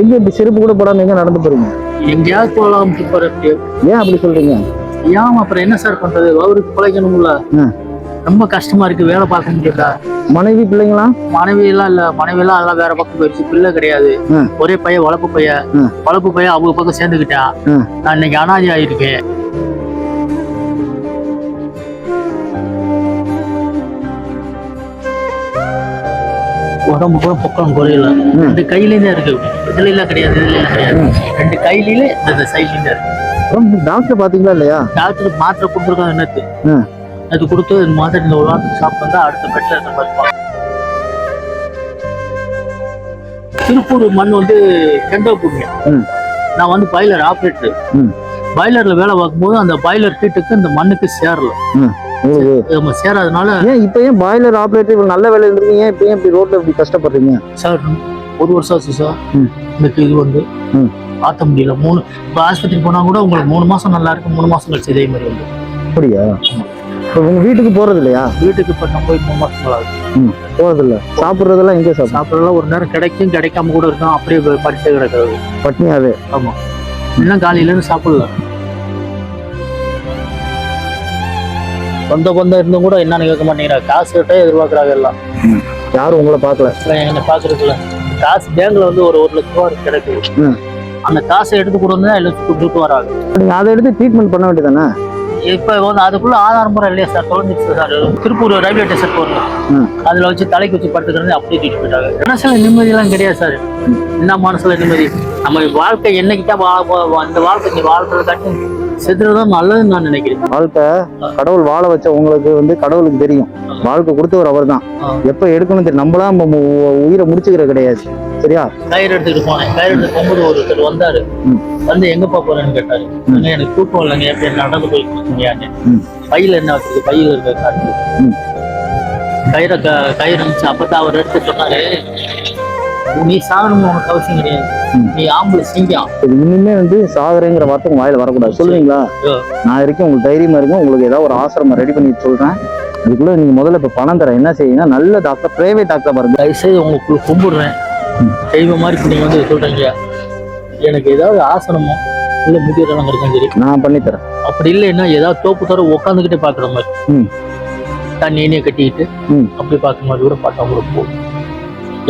இப்படி செருப்பு கூட போடாம எங்க நடந்து போறீங்க? எங்கேயாவது போகலாம் போறது ஏன் அப்படி சொல்றீங்க? ஏன் அப்புறம் என்ன சார் பண்றது? அவருக்கு பிழைக்கணும்ல. ரொம்ப கஷ்டமா இருக்கு வேலை பார்க்க முடியல மனைவி பிள்ளைங்களா? மனைவி எல்லாம் இல்ல. மனைவி எல்லாம் அதெல்லாம் வேற பக்கம் போயிடுச்சு பிள்ளை கிடையாது. ஒரே பையன் வளர்ப்பு பையன். ம். வளர்ப்பு பையன் அவங்க பக்கம் சேர்ந்துக்கிட்டான் ம். நான் இன்னைக்கு அனாதி ஆயிருக்கேன் உடம்பு கூட பொக்கம் குறையல. ரெண்டு கையிலேயே இருக்கு. இதுல எல்லாம் கிடையாது இதுல எல்லாம் கிடையாது ரெண்டு கையிலே இந்த சைட்ல தான் இருக்கு. டாக்டர் பாத்தீங்களா இல்லையா? டாக்டர் மாத்திரை கொடுத்துருக்காங்க ம். அது கொடுத்து இந்த மாத்திரை இந்த ஒரு வாரத்துக்கு சாப்பிட்டு அடுத்த பெட்ல இருக்க மாதிரி. திருப்பூர் மண் வந்து கெண்டோ புண்ணியம். நான் வந்து பாய்லர் ஆப்ரேட்டர். பாய்லர்ல வேலை பார்க்கும்போது அந்த பாய்லர் ஹீட்டுக்கு இந்த மண்ணுக்கு சேரல. உங்களுக்கு? சேராதனால ஏன் இப்ப ஏன் பாய்லர் ஆபரேட்டர் இவ்வளவு நல்ல வேலை இருந்திருக்கீங்க இப்ப ஏன் இப்படி ரோட்ல இப்படி கஷ்டப்படுறீங்க? சார் ஒரு வருஷம் ஆச்சு சார். எனக்கு இது வந்து. மாற்ற முடியல. மூணு இப்போ ஆஸ்பத்திரி போனா கூட உங்களுக்கு மூணு மாசம் நல்லா இருக்கு மூணு மாசம் கழிச்சு இதே மாதிரி வந்து. அப்படியா? இப்ப உங்க வீட்டுக்கு போறது இல்லையா? வீட்டுக்கு இப்போ நான் போய் மூணு மாசம் நல்லா இருக்கு போறது இல்ல. சாப்பிடுறதெல்லாம் எங்க சாப்பிடும் சாப்பிடலாம் ஒரு நேரம் கிடைக்கும் கிடைக்காம கூட இருக்கும் அப்படியே படிச்சே கிடக்கிறது பட்னியாவே? ஆமா. இன்னும் காலையில இருந்து சொந்த பந்தம் இருந்தும் கூட என்னன்னு கேட்க மாட்டேங்கிறா. காசு கிட்டே எதிர்பார்க்கறாங்க எல்லாம். யாரும் உங்களை பார்க்கல. என்ன பாக்குறதுல காசு பேங்க்ல வந்து ஒரு ஒரு லட்ச ரூபா கிடைக்குது. அந்த காசை எடுத்து கொண்டு வந்து எல்லாம் கொடுத்துட்டு வராங்க. நீங்க அதை எடுத்து ட்ரீட்மெண்ட் பண்ண வேண்டியதானே இப்ப வந்து அதுக்குள்ள ஆதாரம் முறை இல்லையா சார்? தொலைஞ்சிச்சு சார். திருப்பூர் ரயில்வே ஸ்டேஷன் போறோம். ம். அதுல வச்சு தலைக்கு வச்சு படுத்துக்கிறது அப்படியே தூக்கிட்டு போயிட்டாங்க மனசுல நிம்மதி எல்லாம் கிடையாது சார். என்ன மனசுல நிம்மதி? நம்ம வாழ்க்கை என்னைக்குதான் வாழ போ- அந்த வாழ்க்கை நீ வாழ்றது காட்டி செத்துறதுதான் நல்லதுன்னு நான் நினைக்கிறேன். வாழ்க்கை கடவுள் வாழ வச்ச உங்களுக்கு வந்து கடவுளுக்கு தெரியும். வாழ்க்கை கொடுத்தவர் அவர் தான். எப்ப எடுக்கணும் தெரியும் நம்மளா நம்ம உயிரை முடிச்சுக்கிற கிடையாது. சரியா? கயிறு எடுத்துட்டு போனேன். கயிறு எடுத்து போகும்போது ஒருத்தர் வந்தாரு. வந்து எங்கப்பா போறேன்னு கேட்டாரு. "அண்ணே, எனக்கு தூக்கம் இல்லைங்க எப்படி நடந்து போய் முடியாது. பையில என்ன வச்சிருக்கு? பையில இருக்க காட்டு. கயிறை க- கயிறு இருந்துச்சு. அப்பதான் அவர் எடுத்து சொன்னாரு நீ சாகணும் உனக்கு அவசியம் கிடையாது. நீ ஆம்பளை இது இனிமே வந்து சாகுறேங்கிற வார்த்தை உங்க வாயில வரக்கூடாது. சொல்லுவீங்களா. நான் இருக்கேன் உங்களுக்கு தைரியமா இருக்கும் உங்களுக்கு ஏதாவது ஒரு ஆசிரமம் ரெடி பண்ணி சொல்றேன். அதுக்குள்ள நீங்க முதல்ல இப்ப பணம் தரேன். என்ன செய்யுங்கன்னா நல்ல டாக்டர் பிரைவேட் டாக்டர் பாருங்க. தயவுசெய்து உங்களுக்கு கும்பிடுறேன். ம். தெய்வ மாதிரி இப்ப நீங்க வந்து சொல்றீங்க. எனக்கு ஏதாவது ஆசனமோ இல்ல முதியோரம் இருக்கும் சரி. நான் பண்ணி தரேன். அப்படி இல்லைன்னா ஏதாவது தோப்பு தர உட்காந்துக்கிட்டே பாக்குற மாதிரி. ம். தண்ணியே கட்டிக்கிட்டு. அப்படி பார்க்குற மாதிரி கூட பார்த்தா கூட போதும்.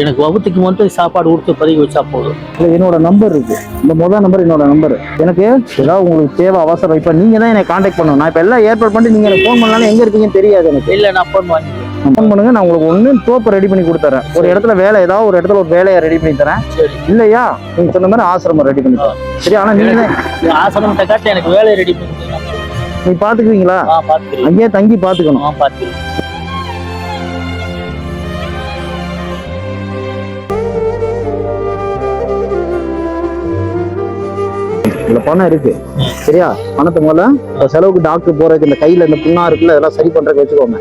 எனக்கு வகுத்துக்கு மட்டும் சாப்பாடு கொடுத்து பதவி வச்சா போதும். இல்ல, என்னோட நம்பர் இருக்கு. இந்த முதல் நம்பர் என்னோட நம்பர் எனக்கு ஏதாவது உங்களுக்கு தேவை அவசரம் இப்ப நீங்க தான் எனக்கு காண்டாக்ட் பண்ணணும். நான் இப்ப எல்லாம் ஏற்பாடு பண்ணிட்டு நீங்க எனக்கு ஃபோன் பண்ணாலும் எங்க இருக்கீங்கன்னு தெரியாது எனக்கு. இல்ல நான் ஃபோன் வாங்கிக்கிறேன். ஃபோன் பண்ணுங்க நான் உங்களுக்கு ஒண்ணு தோப்பை ரெடி பண்ணி கொடுத்துறேன். ஒரு இடத்துல வேலை ஏதாவது ஒரு இடத்துல ஒரு வேலையை ரெடி பண்ணி தரேன். இல்லையா? நீங்க சொன்ன மாதிரி ஆசிரமம் ரெடி பண்ணி தரேன். சரி ஆனா நீங்க தான் இந்த ஆசனத்தை காட்டி எனக்கு வேலை ரெடி பண்ணி நீ பார்த்துக்கிறேன் அங்கேயே தங்கி பாத்துக்கணும். ஆ இதுல பணம் இருக்கு. சரியா? பணத்தை முதல்ல செலவுக்கு டாக்டர் போறதுக்கு இந்த கையில இந்த புண்ணா இருக்குல்ல அதெல்லாம் சரி பண்றதுக்கு வச்சுக்கோங்க.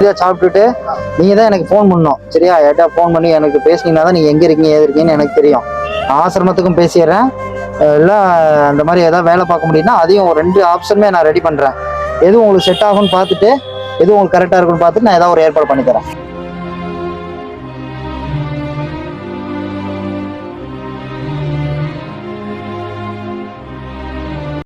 சரியா சாப்பிட்டுட்டு நீங்கள் தான் எனக்கு ஃபோன் பண்ணணும் சரியா? ஏட்டா ஃபோன் பண்ணி எனக்கு பேசுனீங்கன்னா தான் நீங்கள் எங்கே இருக்கீங்க ஏது இருக்கீங்கன்னு எனக்கு தெரியும். ஆசிரமத்துக்கும் பேசிடுறேன். இல்லை அந்த மாதிரி எதாவது வேலை பார்க்க முடியும்னா அதையும் ஒரு ரெண்டு ஆப்ஷனுமே நான் ரெடி பண்ணுறேன் எது உங்களுக்கு செட் ஆகும்னு பார்த்துட்டு எது உங்களுக்கு கரெக்டாக இருக்குன்னு பார்த்துட்டு நான் ஏதாவது ஒரு ஏற்பாடு பண்ணித்தரேன்.